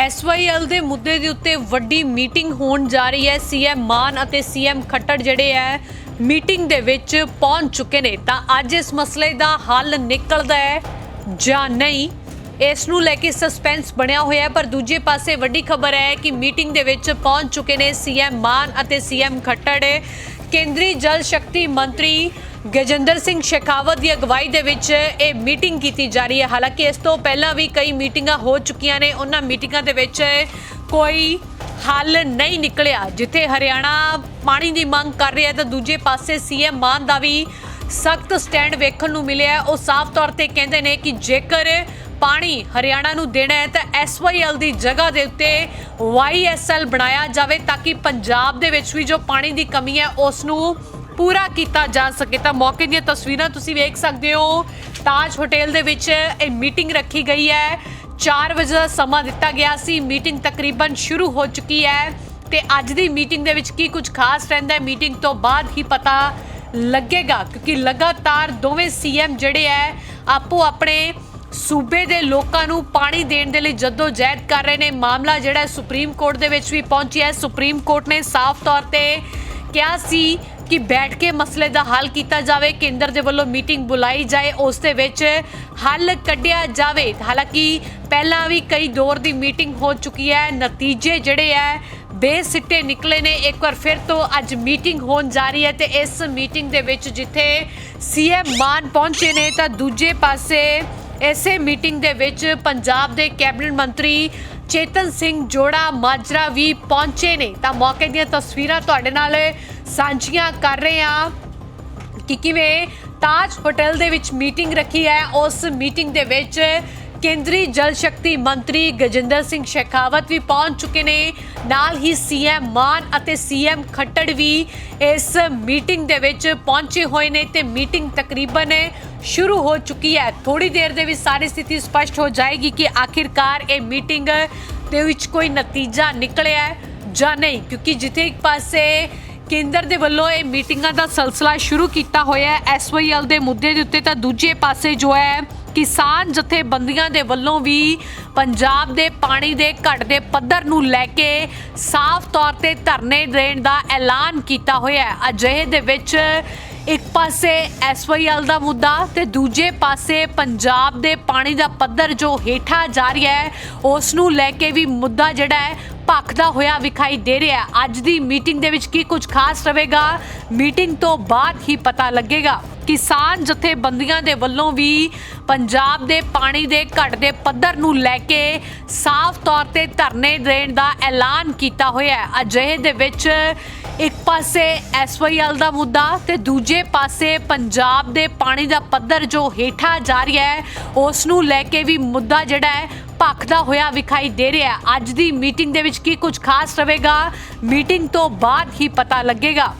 SYL ਦੇ ਮੁੱਦੇ ਦੇ ਉੱਤੇ ਵੱਡੀ ਮੀਟਿੰਗ ਹੋਣ ਜਾ ਰਹੀ ਹੈ। ਸੀਐਮ ਮਾਨ ਅਤੇ ਸੀਐਮ ਖੱਟੜ ਜਿਹੜੇ ਹੈ, ਮੀਟਿੰਗ ਦੇ ਵਿੱਚ ਪਹੁੰਚ ਚੁੱਕੇ ਨੇ। ਤਾਂ ਅੱਜ ਇਸ ਮਸਲੇ ਦਾ ਹੱਲ ਨਿਕਲਦਾ ਹੈ ਜਾਂ ਨਹੀਂ, ਇਸ ਨੂੰ ਲੈ ਕੇ ਸਸਪੈਂਸ ਬਣਿਆ ਹੋਇਆ ਹੈ। ਪਰ ਦੂਜੇ ਪਾਸੇ ਵੱਡੀ ਖਬਰ ਹੈ ਕਿ ਮੀਟਿੰਗ ਦੇ ਵਿੱਚ ਪਹੁੰਚ ਚੁੱਕੇ ਨੇ ਸੀਐਮ ਮਾਨ ਅਤੇ ਸੀਐਮ ਖੱਟੜ। ਕੇਂਦਰੀ ਜਲ ਸ਼ਕਤੀ ਮੰਤਰੀ ਗਜਿੰਦਰ ਸਿੰਘ ਸ਼ੇਖਾਵਤ ਦੀ ਅਗਵਾਈ ਦੇ ਵਿੱਚ ਇਹ ਮੀਟਿੰਗ ਕੀਤੀ ਜਾ ਰਹੀ ਹੈ। ਹਾਲਾਂਕਿ ਇਸ ਤੋਂ ਪਹਿਲਾਂ ਵੀ ਕਈ ਮੀਟਿੰਗਾਂ ਹੋ ਚੁੱਕੀਆਂ ਨੇ। ਉਹਨਾਂ ਮੀਟਿੰਗਾਂ ਦੇ ਵਿੱਚ ਕੋਈ ਹੱਲ ਨਹੀਂ ਨਿਕਲਿਆ। ਜਿੱਥੇ ਹਰਿਆਣਾ ਪਾਣੀ ਦੀ ਮੰਗ ਕਰ ਰਿਹਾ ਤਾਂ ਦੂਜੇ ਪਾਸੇ ਸੀਐਮ ਮਾਨ ਦਾ ਵੀ ਸਖਤ ਸਟੈਂਡ ਵੇਖਣ ਨੂੰ ਮਿਲਿਆ ਉਹ ਸਾਫ਼ ਤੌਰ ਤੇ ਕਹਿੰਦੇ ਨੇ ਕਿ ਜੇਕਰ ਪਾਣੀ ਹਰਿਆਣਾ ਨੂੰ ਦੇਣਾ ਹੈ, ਤਾਂ ਐਸਵਾਈਐਲ ਦੀ ਜਗ੍ਹਾ ਦੇ ਉੱਤੇ ਵਾਈਐਸਐਲ ਬਣਾਇਆ ਜਾਵੇ, ਤਾਂ ਕਿ ਪੰਜਾਬ ਦੇ ਵਿੱਚ ਵੀ ਜੋ ਪਾਣੀ ਦੀ ਕਮੀ ਹੈ, ਉਸ ਨੂੰ ਪੂਰਾ ਕੀਤਾ ਜਾ ਸਕੇ ਤਾਂ ਮੌਕੇ ਦੀਆਂ ਤਸਵੀਰਾਂ ਤੁਸੀਂ ਵੇਖ ਸਕਦੇ ਹੋ। ਤਾਜ ਹੋਟਲ ਦੇ ਵਿੱਚ ਇਹ ਮੀਟਿੰਗ ਰੱਖੀ ਗਈ ਹੈ। 4 ਵਜੇ ਦਾ ਸਮਾਂ ਦਿੱਤਾ ਗਿਆ ਸੀ। ਮੀਟਿੰਗ ਤਕਰੀਬਨ ਸ਼ੁਰੂ ਹੋ ਚੁੱਕੀ ਹੈ। ਤੇ ਅੱਜ ਦੀ ਮੀਟਿੰਗ ਦੇ ਵਿੱਚ ਕੀ ਕੁਝ ਖਾਸ ਰਹਿੰਦਾ ਹੈ ਮੀਟਿੰਗ ਤੋਂ ਬਾਅਦ ਹੀ ਪਤਾ ਲੱਗੇਗਾ। ਕਿਉਂਕਿ ਲਗਾਤਾਰ ਦੋਵੇਂ ਸੀਐਮ ਜਿਹੜੇ ਹੈ, ਆਪੋ ਆਪਣੇ ਸੂਬੇ ਦੇ ਲੋਕਾਂ ਨੂੰ ਪਾਣੀ ਦੇਣ ਦੇ ਲਈ ਜੱਦੋ ਜਹਿਦ ਕਰ ਰਹੇ ਨੇ। ਮਾਮਲਾ ਜਿਹੜਾ ਸੁਪਰੀਮ ਕੋਰਟ ਦੇ ਵਿੱਚ ਵੀ ਪਹੁੰਚਿਆ ਹੈ। ਸੁਪਰੀਮ ਕੋਰਟ ਨੇ ਸਾਫ਼ ਤੌਰ ਤੇ ਕਿਹਾ ਸੀ ਕਿ ਬੈਠ ਕੇ ਮਸਲੇ ਦਾ ਹੱਲ ਕੀਤਾ ਜਾਵੇ, ਕੇਂਦਰ ਦੇ ਵੱਲੋਂ ਮੀਟਿੰਗ ਬੁਲਾਈ ਜਾਏ, ਉਸ ਦੇ ਵਿੱਚ ਹੱਲ ਕੱਢਿਆ ਜਾਵੇ। ਹਾਲਾਂਕਿ ਪਹਿਲਾਂ ਵੀ ਕਈ ਦੌਰ ਦੀ ਮੀਟਿੰਗ ਹੋ ਚੁੱਕੀ ਹੈ। ਨਤੀਜੇ ਜਿਹੜੇ ਹੈ, ਬੇਸਿੱਟੇ ਨਿਕਲੇ ਨੇ। ਇੱਕ ਵਾਰ ਫਿਰ ਤੋਂ ਅੱਜ ਮੀਟਿੰਗ ਹੋਣ ਜਾ ਰਹੀ ਹੈ ਤੇ ਇਸ ਮੀਟਿੰਗ ਦੇ ਵਿੱਚ ਜਿੱਥੇ ਸੀਐਮ ਮਾਨ ਪਹੁੰਚੇ ਨੇ, ਤਾਂ ਦੂਜੇ ਪਾਸੇ ਇਸੇ ਮੀਟਿੰਗ ਦੇ ਵਿੱਚ ਪੰਜਾਬ ਦੇ ਕੈਬਨਿਟ ਮੰਤਰੀ ਚੇਤਨ ਸਿੰਘ ਜੋੜਾ ਮਾਜਰਾ ਵੀ ਪਹੁੰਚੇ ਨੇ। ਤਾਂ ਮੌਕੇ ਦੀਆਂ ਤਸਵੀਰਾਂ ਤੁਹਾਡੇ ਨਾਲ ਸਾਂਝੀਆਂ ਕਰ ਰਹੇ ਹਾਂ ਕਿ ਕਿਵੇਂ ਤਾਜ ਹੋਟਲ ਦੇ ਵਿੱਚ ਮੀਟਿੰਗ ਰੱਖੀ ਹੈ। ਉਸ ਮੀਟਿੰਗ ਦੇ ਵਿੱਚ ਕੇਂਦਰੀ ਜਲ ਸ਼ਕਤੀ ਮੰਤਰੀ ਗਜਿੰਦਰ ਸਿੰਘ ਸ਼ੇਖਾਵਤ ਵੀ ਪਹੁੰਚ ਚੁੱਕੇ ਨੇ। ਨਾਲ ਹੀ ਸੀਐਮ ਮਾਨ ਅਤੇ ਸੀਐਮ ਖੱਟੜ ਵੀ ਇਸ ਮੀਟਿੰਗ ਦੇ ਵਿੱਚ ਪਹੁੰਚੇ ਹੋਏ ਨੇ ਤੇ ਮੀਟਿੰਗ ਤਕਰੀਬਨ ਸ਼ੁਰੂ ਹੋ ਚੁੱਕੀ ਹੈ। ਥੋੜੀ ਦੇਰ ਦੇ ਵਿੱਚ ਸਾਰੀ ਸਥਿਤੀ ਸਪਸ਼ਟ ਹੋ ਜਾਏਗੀ ਕਿ ਆਖਿਰਕਾਰ ਇਹ ਮੀਟਿੰਗ ਦੇ ਵਿੱਚ ਕੋਈ ਨਤੀਜਾ ਨਿਕਲਿਆ ਹੈ ਜਾਂ ਨਹੀਂ, ਕਿਉਂਕਿ ਜਿੱਥੇ ਇੱਕ ਪਾਸੇ ਕੇਂਦਰ ਦੇ ਵੱਲੋਂ ਇਹ ਮੀਟਿੰਗਾਂ ਦਾ ਸਿਲਸਿਲਾ ਸ਼ੁਰੂ ਕੀਤਾ ਹੋਇਆ ਹੈ। ਐਸਵਾਈਐਲ ਦੇ ਮੁੱਦੇ ਦੇ ਉੱਤੇ ਤਾਂ ਦੂਜੇ ਪਾਸੇ ਜੋ ਹੈ, ਕਿਸਾਨ ਜਥੇਬੰਦੀਆਂ ਦੇ ਵੱਲੋਂ ਵੀ ਪੰਜਾਬ ਦੇ ਪਾਣੀ ਦੇ ਘਟਦੇ ਪੱਧਰ ਨੂੰ ਲੈ ਕੇ ਸਾਫ਼ ਤੌਰ ਤੇ ਧਰਨੇ ਦੇਣ ਦਾ ਐਲਾਨ ਕੀਤਾ ਹੋਇਆ ਹੈ। ਅਜਿਹੇ ਦੇ ਵਿੱਚ ਇੱਕ ਪਾਸੇ ਐਸਵਾਈਐਲ ਦਾ ਮੁੱਦਾ ਤੇ ਦੂਜੇ ਪਾਸੇ ਪੰਜਾਬ ਦੇ ਪਾਣੀ ਦਾ ਪੱਧਰ ਜੋ ਹੇਠਾਂ ਜਾ ਰਿਹਾ ਹੈ, ਉਸ ਨੂੰ ਲੈ ਕੇ ਵੀ ਮੁੱਦਾ ਜਿਹੜਾ ਹੈ ਭਖਦਾ ਹੋਇਆ ਵਿਖਾਈ ਦੇ ਰਿਹਾ ਅੱਜ ਦੀ ਮੀਟਿੰਗ ਦੇ ਵਿੱਚ ਕੀ ਕੁਝ ਖਾਸ ਰਹੇਗਾ? ਮੀਟਿੰਗ ਤੋਂ ਬਾਅਦ ਹੀ ਪਤਾ ਲੱਗੇਗਾ। ਕਿਸਾਨ ਜਥੇਬੰਦੀਆਂ ਦੇ ਵੱਲੋਂ ਵੀ ਪੰਜਾਬ ਦੇ ਪਾਣੀ ਦੇ ਘਟਦੇ ਪੱਧਰ ਨੂੰ ਲੈ ਕੇ ਸਾਫ਼ ਤੌਰ ਤੇ ਧਰਨੇ ਦੇਣ ਦਾ ਐਲਾਨ ਕੀਤਾ ਹੋਇਆ ਹੈ। ਅਜਿਹੇ ਦੇ ਵਿੱਚ ਇੱਕ ਪਾਸੇ ਐਸਵਾਈਐਲ ਦਾ ਮੁੱਦਾ ਤੇ ਦੂਜੇ ਪਾਸੇ ਪੰਜਾਬ ਦੇ ਪਾਣੀ ਦਾ ਪੱਧਰ ਜੋ ਹੇਠਾਂ ਜਾ ਰਿਹਾ ਹੈ, ਉਸ ਨੂੰ ਲੈ ਕੇ ਵੀ ਮੁੱਦਾ ਜਿਹੜਾ ਹੈ ਭਖਦਾ ਹੋਇਆ ਵਿਖਾਈ ਦੇ ਰਿਹਾ ਅੱਜ ਦੀ ਮੀਟਿੰਗ ਦੇ ਵਿੱਚ ਕੀ ਕੁਝ ਖਾਸ ਰਹੇਗਾ? ਮੀਟਿੰਗ ਤੋਂ ਬਾਅਦ ਹੀ ਪਤਾ ਲੱਗੇਗਾ।